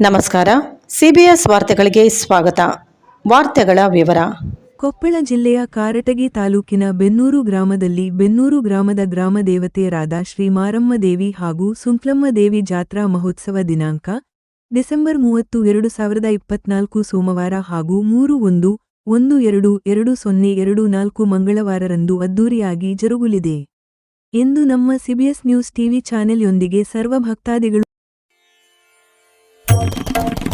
ನಮಸ್ಕಾರ. ಸಿಬಿಎಸ್ ವಾರ್ತೆಗಳಿಗೆ ಸ್ವಾಗತ. ವಾರ್ತೆಗಳ ವಿವರ. ಕೊಪ್ಪಳ ಜಿಲ್ಲೆಯ ಕಾರಟಗಿ ತಾಲೂಕಿನ ಬೆನ್ನೂರು ಗ್ರಾಮದಲ್ಲಿ ಬೆನ್ನೂರು ಗ್ರಾಮದ ಗ್ರಾಮ ದೇವತೆಯರಾದ ಶ್ರೀ ಮಾರಮ್ಮ ದೇವಿ ಹಾಗೂ ಸುಂಕ್ಲಮ್ಮ ದೇವಿ ಜಾತ್ರಾ ಮಹೋತ್ಸವ ದಿನಾಂಕ, ಡಿಸೆಂಬರ್ ಮೂವತ್ತು, ಎರಡು ಸಾವಿರದ ಇಪ್ಪತ್ನಾಲ್ಕು ಸೋಮವಾರ ಹಾಗೂ ಮೂರು ಒಂದು ಒಂದು ಎರಡು ಎರಡು ಸೊನ್ನೆ, ಎರಡು ನಾಲ್ಕು ಮಂಗಳವಾರರಂದು ಅದ್ದೂರಿಯಾಗಿ ಜರುಗಲಿದೆ. ಎಂದು ನಮ್ಮ ಸಿಬಿಎಸ್ ನ್ಯೂಸ್ ಟಿವಿ ಚಾನೆಲ್ಯೊಂದಿಗೆ ಸರ್ವ ಭಕ್ತಾದಿಗಳು Thank you.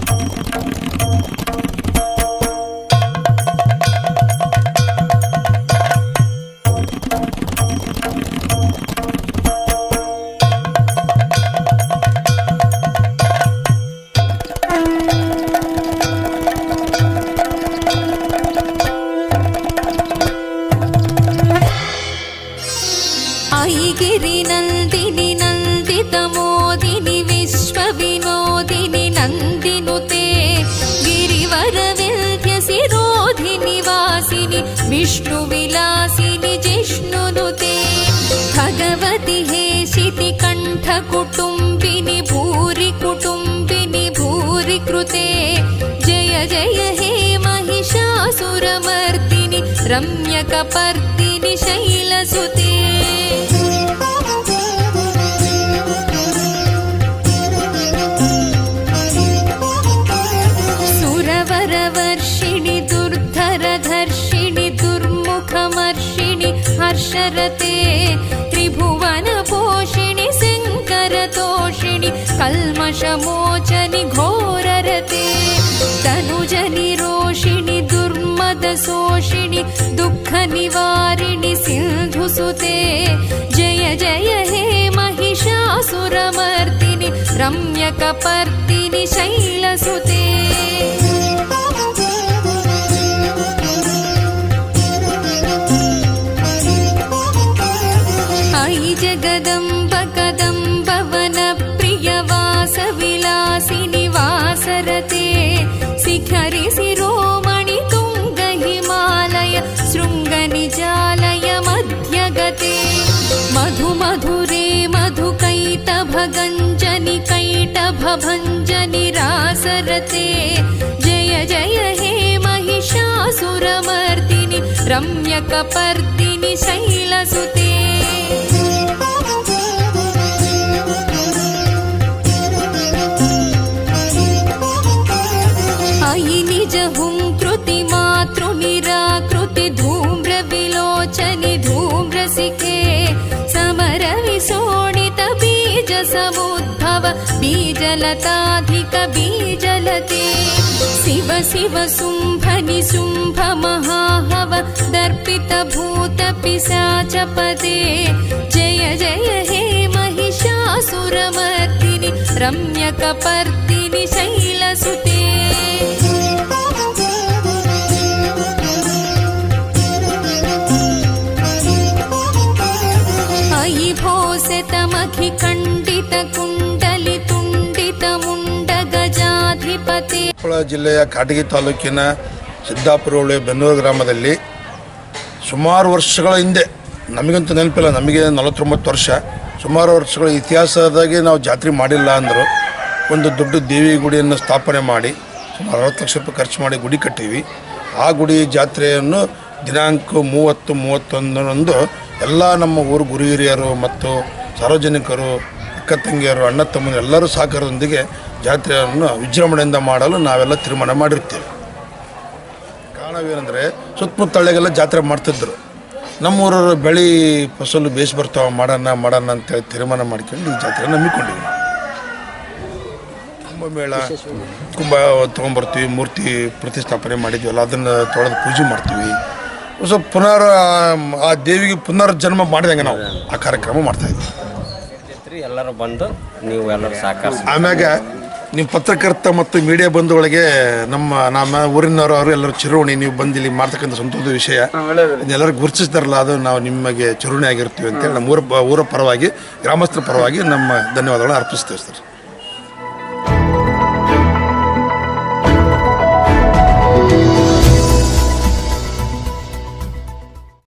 विष्णुविलासिनि जिष्णुनुते भगवति हेशिति कण्ठकुटुम्बिनि भूरि कुटुम्बिनि भूरि कृते जय जय हे महिषासुरमर्दिनि रम्यकपर्दिनि शैलसुते दुर्मुखमर्षिणि हर्षरते त्रिभुवनपोषिणि शङ्करतोषिणि कल्मषमोचनि घोररते तनुजनिरोषिणि दुर्मदशोषिणि दुःखनिवारिणि सिन्धुसुते जय जय हे महिषासुरमर्दिनि रम्यकपर्दिनि शैलसुते ऐ जगदम्ब कदम्ब वनप्रियवासविलासिनि वासरते शिखरि शिरोमणि तुङ्ग हिमालय शृङ्गनिजालय मध्यगते मधु मधुरे मधुकैटभगञ्जनि कैटभभञ्जनि रासरते जय जय हे महिषासुरमर्दिनि रम्यकपर्दिनि शैलसुते समुद्भव बीजलताधिक बीजलते शिव शिव शुम्भनि शुम्भ महाहव दर्पित भूत पिशाचपदे जय जय हे महिषासुरमर्दिनि रम्यकपर्दिनि शैलसुते अयि भोसतमखि ಕೊಪ್ಪಳ ಜಿಲ್ಲೆಯ ಕಾಟಗಿ ತಾಲೂಕಿನ ಸಿದ್ದಾಪುರ ಹೋಳಿ ಬೆನ್ನೂರು ಗ್ರಾಮದಲ್ಲಿ ಸುಮಾರು ವರ್ಷಗಳ ಹಿಂದೆ, ನಮಗಂತೂ ನೆನಪಿಲ್ಲ, ನಮಗೆ ನಲವತ್ತೊಂಬತ್ತು ವರ್ಷ, ಸುಮಾರು ವರ್ಷಗಳ ಇತಿಹಾಸದಾಗೆ ನಾವು ಜಾತ್ರೆ ಮಾಡಿಲ್ಲ ಅಂದರು, ಒಂದು ದೊಡ್ಡ ದೇವಿ ಗುಡಿಯನ್ನು ಸ್ಥಾಪನೆ ಮಾಡಿ, ಸುಮಾರು ಅರವತ್ತು ಲಕ್ಷ ರೂಪಾಯಿ ಖರ್ಚು ಮಾಡಿ ಗುಡಿ ಕಟ್ಟೀವಿ. ಆ ಗುಡಿ ಜಾತ್ರೆಯನ್ನು ದಿನಾಂಕ ಮೂವತ್ತು, ಮೂವತ್ತೊಂದರಂದು ಎಲ್ಲ ನಮ್ಮ ಊರು ಗುರು ಹಿರಿಯರು ಮತ್ತು ಸಾರ್ವಜನಿಕರು, ಅಕ್ಕ ತಂಗಿಯರು, ಅಣ್ಣ ತಮ್ಮಂದಿರು ಎಲ್ಲರೂ ಸಹಕಾರದೊಂದಿಗೆ ಜಾತ್ರೆಯನ್ನು ವಿಜೃಂಭಣೆಯಿಂದ ಮಾಡಲು ನಾವೆಲ್ಲ ತೀರ್ಮಾನ ಮಾಡಿರ್ತೀವಿ. ಕಾರಣವೇನೆಂದರೆ ಸುತ್ತಮುತ್ತ ಹಳ್ಳಿಗೆಲ್ಲ ಜಾತ್ರೆ ಮಾಡ್ತಿದ್ರು. ನಮ್ಮೂರವರು ಬೆಳೆ ಫಸಲು ಬೇಸ್ ಬರ್ತಾವ ಮಾಡೋಣ ಮಾಡೋಣ ಅಂತೇಳಿ ತೀರ್ಮಾನ ಮಾಡ್ಕೊಂಡು ಈ ಜಾತ್ರೆ ನಂಬಿಕೊಂಡಿವಿ ಕುಂಭಮೇಳ ಕುಂಭ ತೊಗೊಂಬರ್ತೀವಿ ಮೂರ್ತಿ ಪ್ರತಿಷ್ಠಾಪನೆ ಮಾಡಿದ್ವಲ್ಲ ಅದನ್ನು ತೊಳೆದು ಪೂಜೆ ಮಾಡ್ತೀವಿ. ಸ್ವಲ್ಪ ಪುನರ್ ಆ ದೇವಿಗೆ ಪುನರ್ಜನ್ಮ ಮಾಡಿದಂಗೆ ನಾವು ಆ ಕಾರ್ಯಕ್ರಮ ಮಾಡ್ತಾ ಇದ್ವಿ. ಎಲ್ಲರೂ ಬಂದು ನೀವು ಎಲ್ಲರೂ ಸಾಕಾರ ಆಮ್ಯಾಗ ನಿಮ್ಮ ಪತ್ರಕರ್ತ ಮತ್ತು ಮೀಡಿಯಾ ಬಂಧುಗಳಿಗೆ ನಮ್ಮ ನಮ್ಮ ಊರಿನವರು ಅವರು ಎಲ್ಲರೂ ಚಿರುವಣಿ ನೀವು ಬಂದು ಇಲ್ಲಿ ಮಾಡ್ತಕ್ಕಂಥ ಸಂತೋಷದ ವಿಷಯ. ಎಲ್ಲರೂ ಗುರುತಿಸ್ತಾರಲ್ಲ ಅದು ನಾವು ನಿಮಗೆ ಚಿರುಣಿ ಆಗಿರ್ತೀವಿ ಅಂತೇಳಿ ನಮ್ಮ ಊರ ಊರ ಪರವಾಗಿ ಗ್ರಾಮಸ್ಥರ ಪರವಾಗಿ ನಮ್ಮ ಧನ್ಯವಾದಗಳನ್ನು ಅರ್ಪಿಸ್ತೇವೆ ಸರ್.